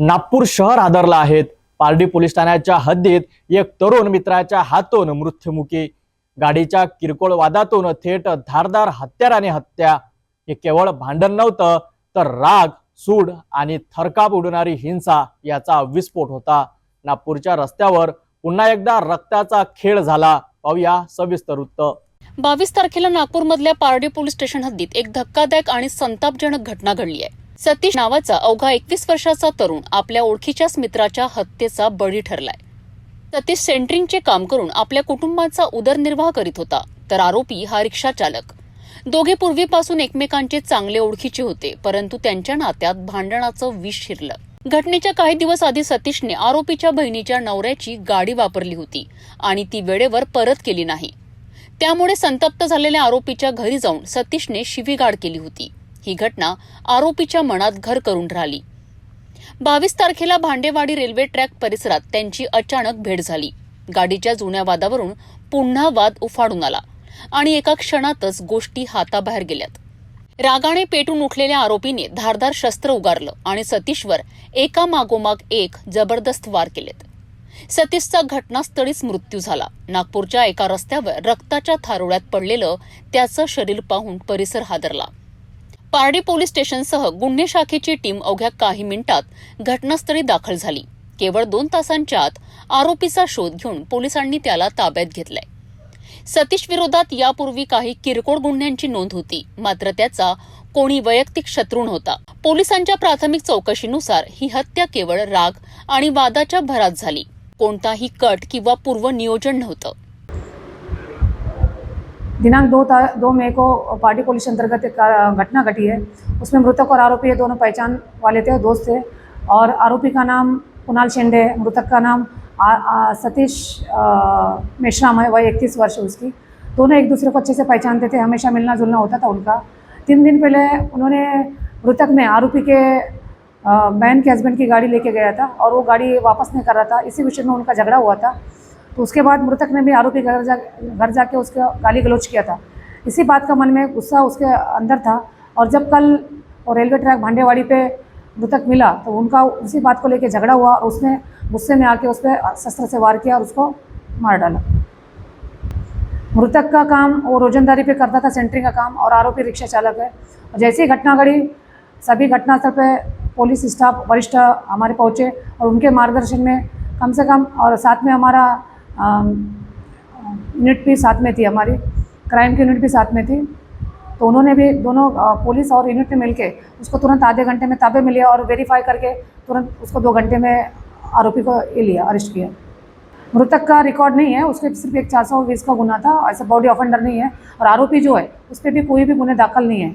नागपूर शहर आदरलं आहेत. पारडी पोलीस ठाण्याच्या हद्दीत एक तरुण मित्राच्या हातून मृत्युमुखी. गाडीच्या किरकोळ वादातून थेट धारदार हत्याराने हत्या. हे केवळ भांडण नव्हतं तर राग सूड आणि थरकाप उडणारी हिंसा याचा विस्फोट होता. नागपूरच्या रस्त्यावर पुन्हा एकदा रक्ताचा खेळ झाला. पाहूया सविस्तर वृत्त. बावीस तारखेला नागपूरमधल्या पारडी पोलीस स्टेशन हद्दीत एक धक्कादायक आणि संतापजनक घटना घडली आहे. सतीश नावाचा अवघा एकवीस वर्षाचा तरुण आपल्या ओळखीच्याच मित्राच्या हत्येचा बळी ठरलाय. सतीश सेंटरिंगचे काम करून आपल्या कुटुंबाचा उदरनिर्वाह करीत होता तर आरोपी हा रिक्षा चालक. दोघे पूर्वीपासून एकमेकांचे चांगले ओळखीचे होते परंतु त्यांच्या नात्यात भांडणाचं विष शिरलं. घटनेच्या काही दिवस आधी सतीशने आरोपीच्या बहिणीच्या नवऱ्याची गाडी वापरली होती आणि ती वेळेवर परत केली नाही. त्यामुळे संतप्त झालेल्या आरोपीच्या घरी जाऊन सतीशने शिवीगाळ केली होती. ही घटना आरोपीच्या मनात घर करून राहिली. बावीस तारखेला भांडेवाडी रेल्वे ट्रॅक परिसरात त्यांची अचानक भेट झाली. गाडीच्या जुन्या वादावरून पुन्हा वाद उफाडून आला आणि एका क्षणातच गोष्टी हाताबाहेर गेल्यात. रागाने पेटून उठलेल्या आरोपीने धारदार शस्त्र उगारलं आणि सतीशवर एका मागोमाग एक जबरदस्त वार केलेत. सतीशचा घटनास्थळीच मृत्यू झाला. नागपूरच्या एका रस्त्यावर रक्ताच्या थारोळ्यात पडलेलं त्याचं शरीर पाहून परिसर हादरला. पारडी पोलीस स्टेशनसह गुन्हे शाखेची टीम अवघ्या काही मिनिटात घटनास्थळी दाखल झाली. केवळ दोन तासांच्या आत आरोपीचा शोध घेऊन पोलिसांनी त्याला ताब्यात घेतलाय. सतीश विरोधात यापूर्वी काही किरकोळ गुन्ह्यांची नोंद होती. मात्र त्याचा कोणी वैयक्तिक शत्रू नव्हता. पोलिसांच्या प्राथमिक चौकशीनुसार ही हत्या केवळ राग आणि वादाच्या भरात झाली. कोणताही कट किंवा पूर्व नियोजन नव्हतं. दिनांक दो दो मई को पार्टी पुलिस अंतर्गत एक घटना घटी है। उसमें मृतक और आरोपी दोनों पहचान वाले थे दोस्त थे। और आरोपी का नाम कुणाल शेंडे है मृतक का नाम आ, आ, सतीश मेश्राम है वह इकतीस वर्ष उसकी। दोनों एक दूसरे को अच्छे से पहचानते थे हमेशा मिलना जुलना होता था उनका। तीन दिन पहले उन्होंने मृतक ने आरोपी के बहन के हस्बैंड की गाड़ी लेके गया था और वो गाड़ी वापस नहीं कर रहा था। इसी विषय में उनका झगड़ा हुआ था। तो उसके बाद मृतक ने भी आरोपी घर जा, घर जाके उसका गाली गलौज किया था। इसी बात का मन में गुस्सा उसके अंदर था और जब कल रेलवे ट्रैक भांडेवाड़ी पे मृतक मिला तो उनका उसी बात को लेके झगड़ा हुआ और उसने गुस्से में आके उस पर शस्त्र से वार किया और उसको मार डाला। मृतक का काम वो रोजंदारी पे करता था, सेंटरिंग का काम और आरोपी रिक्शा चालक है। और जैसे ही घटना घड़ी सभी घटनास्थल पे पुलिस स्टाफ, वरिष्ठ हमारे पहुँचे और उनके मार्गदर्शन में कम से कम और साथ में हमारा यूनिट भी साथ में थी हमारी। क्राइम की यूनिट भी साथ में थी। तो उन्होंने भी दोनों पुलिस और यूनिट ने मिलके उसको तुरंत आधे घंटे में ताबे में लिया और वेरीफाई करके तुरंत उसको दो घंटे में आरोपी को ये लिया अरेस्ट किया। मृतक का रिकॉर्ड नहीं है, उसके सिर्फ़ एक चार सौ बीस का गुना था, ऐसा बॉडी ऑफेंडर नहीं है। और आरोपी जो है, उस पर भी कोई भी गुने दाखिल नहीं है।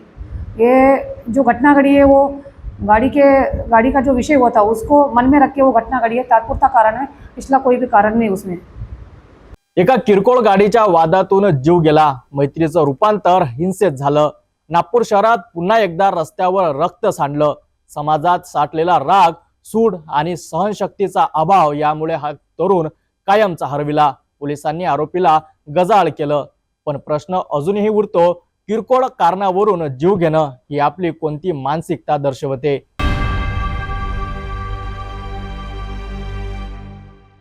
ये जो घटना घड़ी है, वो गाड़ी के, गाड़ी का जो विषय हुआ था, उसको मन में रख के वो घटना घड़ी है। तात्पुरता कारण है, पिछला कोई भी कारण नहीं उसमें। एका किरकोळ गाडीच्या वादातून जीव गेला. मैत्रीचं रूपांतर हिंसेत झालं. नागपूर शहरात पुन्हा एकदा रस्त्यावर रक्त सांडलं. समाजात साठलेला राग सूड आणि सहनशक्तीचा अभाव यामुळे हा तरुण कायमचा हरविला. पोलिसांनी आरोपीला गजाळ केलं. पण प्रश्न अजूनही उरतो किरकोळ कारणावरून जीव घेणं ही आपली कोणती मानसिकता दर्शवते?